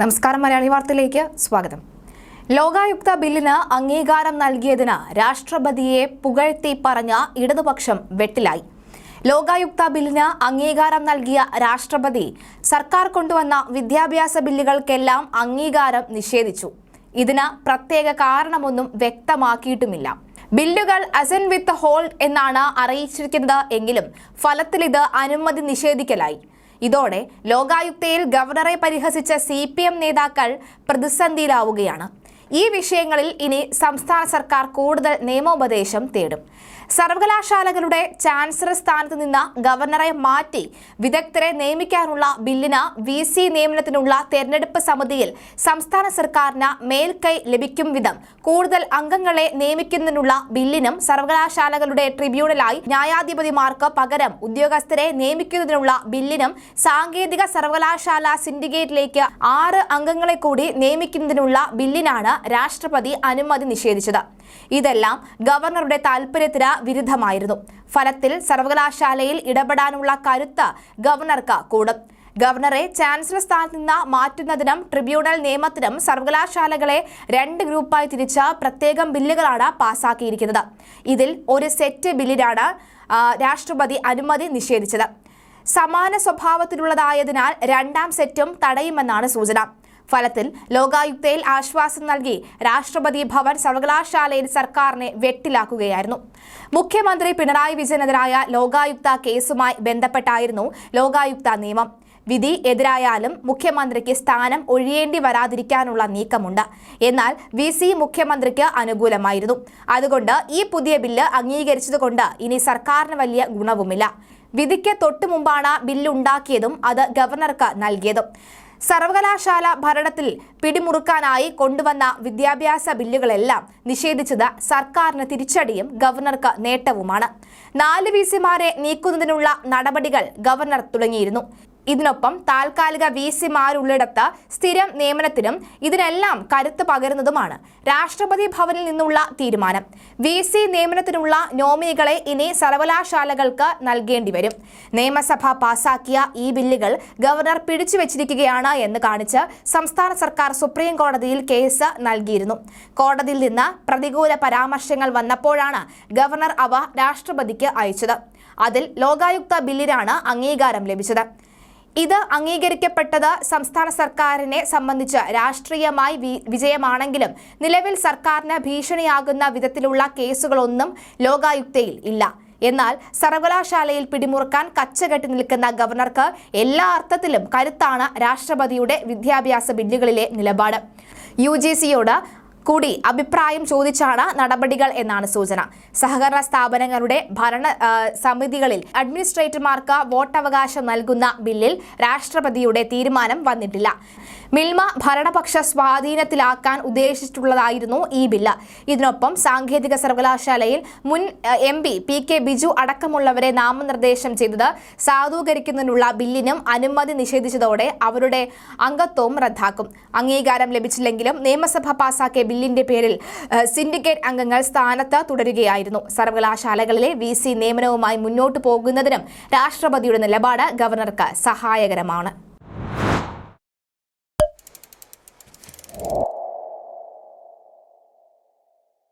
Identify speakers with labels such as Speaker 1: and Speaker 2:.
Speaker 1: നമസ്കാരം മലയാളി വാർത്തയിലേക്ക് സ്വാഗതം. ലോകായുക്ത ബില്ലിന് അംഗീകാരം നൽകിയതിന് രാഷ്ട്രപതിയെ പുകഴ്ത്തി പറഞ്ഞ ഇടതുപക്ഷം വെട്ടിലായി. ലോകായുക്ത ബില്ലിന് അംഗീകാരം നൽകിയ രാഷ്ട്രപതി സർക്കാർ കൊണ്ടുവന്ന വിദ്യാഭ്യാസ ബില്ലുകൾക്കെല്ലാം അംഗീകാരം നിഷേധിച്ചു. ഇതിന് പ്രത്യേക കാരണമൊന്നും വ്യക്തമാക്കിയിട്ടുമില്ല. ബില്ലുകൾ അസൻ വിത്ത് ഹോൾഡ് എന്നാണ് അറിയിച്ചിരിക്കുന്നത് എങ്കിലും ഫലത്തിൽ ഇത് അനുമതി നിഷേധിക്കലായി. ഇതോടെ ലോകായുക്തയിൽ ഗവർണറെ പരിഹസിച്ച സി നേതാക്കൾ പ്രതിസന്ധിയിലാവുകയാണ്. ഈ വിഷയങ്ങളിൽ ഇനി സംസ്ഥാന സർക്കാർ കൂടുതൽ നിയമോപദേശം തേടും. സർവകലാശാലകളുടെ ചാൻസലർ സ്ഥാനത്ത് നിന്ന് ഗവർണറെ മാറ്റി വിദഗ്ധരെ നിയമിക്കാനുള്ള ബില്ലിന് വി സി നിയമനത്തിനുള്ള തെരഞ്ഞെടുപ്പ് സമിതിയിൽ സംസ്ഥാന സർക്കാരിന് മേൽക്കൈ ലഭിക്കും വിധം കൂടുതൽ അംഗങ്ങളെ നിയമിക്കുന്നതിനുള്ള ബില്ലിനും സർവകലാശാലകളുടെ ട്രിബ്യൂണലായി ന്യായാധിപതിമാർക്ക് പകരം ഉദ്യോഗസ്ഥരെ നിയമിക്കുന്നതിനുള്ള ബില്ലിനും സാങ്കേതിക സർവകലാശാല സിൻഡിക്കേറ്റിലേക്ക് ആറ് അംഗങ്ങളെ കൂടി നിയമിക്കുന്നതിനുള്ള ബില്ലിനാണ് രാഷ്ട്രപതി അനുമതി നിഷേധിച്ചത്. ഇതെല്ലാം ഗവർണറുടെ താൽപര്യത്തിന് വിരുദ്ധമായിരുന്നു. ഫലത്തിൽ സർവകലാശാലയിൽ ഇടപെടാനുള്ള കരുത്ത് ഗവർണർക്ക് കൂടും. ഗവർണറെ ചാൻസലർ സ്ഥാനത്ത് നിന്ന് മാറ്റുന്നതിനും ട്രിബ്യൂണൽ നിയമത്തിനും സർവകലാശാലകളെ രണ്ട് ഗ്രൂപ്പായി തിരിച്ച പ്രത്യേകം ബില്ലുകളാണ് പാസാക്കിയിരിക്കുന്നത്. ഇതിൽ ഒരു സെറ്റ് ബില്ലിനാണ് രാഷ്ട്രപതി അനുമതി നിഷേധിച്ചത്. സമാന സ്വഭാവത്തിലുള്ളതായതിനാൽ രണ്ടാം സെറ്റും തടയുമെന്നാണ് സൂചന. ഫലത്തിൽ ലോകായുക്തയിൽ ആശ്വാസം നൽകി രാഷ്ട്രപതി ഭവൻ സർവകലാശാലയിൽ സർക്കാരിനെ വെട്ടിലാക്കുകയായിരുന്നു. മുഖ്യമന്ത്രി പിണറായി വിജയനെതിരായ ലോകായുക്ത കേസുമായി ബന്ധപ്പെട്ടായിരുന്നു ലോകായുക്ത നിയമം. വിധി എതിരായാലും മുഖ്യമന്ത്രിക്ക് സ്ഥാനം ഒഴിയേണ്ടി വരാതിരിക്കാനുള്ള നീക്കമുണ്ട്. എന്നാൽ വി സി മുഖ്യമന്ത്രിക്ക് അനുകൂലമായിരുന്നു. അതുകൊണ്ട് ഈ പുതിയ ബില്ല് അംഗീകരിച്ചതുകൊണ്ട് ഇനി സർക്കാരിന് വലിയ ഗുണവുമില്ല. വിധിക്ക് തൊട്ടു മുമ്പാണ് ബില്ലുണ്ടാക്കിയതും അത് ഗവർണർക്ക് നൽകിയതും. സർവകലാശാല ഭരണത്തിൽ പിടിമുറുക്കാനായി കൊണ്ടുവന്ന വിദ്യാഭ്യാസ ബില്ലുകളെല്ലാം നിഷേധിച്ചത് സർക്കാരിന് തിരിച്ചടിയും ഗവർണർക്ക് നേട്ടവുമാണ്. നാല് വി സിമാരെ നീക്കുന്നതിനുള്ള നടപടികൾ ഗവർണർ തുടങ്ങിയിരുന്നു. ഇതിനൊപ്പം താൽക്കാലിക വി സിമാരുള്ളിടത്ത് സ്ഥിരം നിയമനത്തിനും ഇതിനെല്ലാം കരുത്ത് പകരുന്നതുമാണ് രാഷ്ട്രപതി ഭവനിൽ നിന്നുള്ള തീരുമാനം. വി സി നിയമനത്തിനുള്ള നോമിനികളെ ഇനി സർവകലാശാലകൾക്ക് നൽകേണ്ടി വരും. നിയമസഭ പാസാക്കിയ ഈ ബില്ലുകൾ ഗവർണർ പിടിച്ചുവെച്ചിരിക്കുകയാണ് എന്ന് കാണിച്ച് സംസ്ഥാന സർക്കാർ സുപ്രീം കോടതിയിൽ കേസ് നൽകിയിരുന്നു. കോടതിയിൽ നിന്ന് പ്രതികൂല പരാമർശങ്ങൾ വന്നപ്പോഴാണ് ഗവർണർ അവ രാഷ്ട്രപതിക്ക് അയച്ചത്. അതിൽ ലോകായുക്ത ബില്ലിനാണ് അംഗീകാരം ലഭിച്ചത്. ഇത് അംഗീകരിക്കപ്പെട്ടത് സംസ്ഥാന സർക്കാരിനെ സംബന്ധിച്ച് രാഷ്ട്രീയമായി വിജയമാണെങ്കിലും നിലവിൽ സർക്കാരിന് ഭീഷണിയാകുന്ന വിധത്തിലുള്ള കേസുകളൊന്നും ലോകായുക്തയിൽ ഇല്ല. എന്നാൽ സർവകലാശാലയിൽ പിടിമുറുക്കാൻ കച്ചകെട്ടി നിൽക്കുന്ന ഗവർണർക്ക് എല്ലാ അർത്ഥത്തിലും കരുത്താണ് രാഷ്ട്രപതിയുടെ വിദ്യാഭ്യാസ ബില്ലുകളിലെ നിലപാട്. യു ജി സിയോട് കൂടി അഭിപ്രായം ചോദിച്ചാണ് നടപടികൾ എന്നാണ് സൂചന. സഹകരണ സ്ഥാപനങ്ങളുടെ ഭരണ സമിതികളിൽ അഡ്മിനിസ്ട്രേറ്റർമാർക്ക് വോട്ടവകാശം നൽകുന്ന ബില്ലിൽ രാഷ്ട്രപതിയുടെ തീരുമാനം വന്നിട്ടില്ല. മിൽമ ഭരണപക്ഷ സ്വാധീനത്തിലാക്കാൻ ഉദ്ദേശിച്ചിട്ടുള്ളതായിരുന്നു ഈ ബില്ല്. ഇതിനൊപ്പം സാങ്കേതിക സർവകലാശാലയിൽ മുൻ M P P K Biju അടക്കമുള്ളവരെ നാമനിർദ്ദേശം ചെയ്തത് സാധൂകരിക്കുന്നതിനുള്ള ബില്ലിനും അനുമതി നിഷേധിച്ചതോടെ അവരുടെ അംഗത്വവും റദ്ദാക്കും. അംഗീകാരം ലഭിച്ചില്ലെങ്കിലും നിയമസഭ പാസാക്കിയ ബില്ലിന്റെ പേരിൽ സിൻഡിക്കേറ്റ് അംഗങ്ങൾ സ്ഥാനത്ത് തുടരുകയായിരുന്നു. സർവകലാശാലകളിലെ വി നിയമനവുമായി മുന്നോട്ടു പോകുന്നതിനും രാഷ്ട്രപതിയുടെ നിലപാട് ഗവർണർക്ക് സഹായകരമാണ്.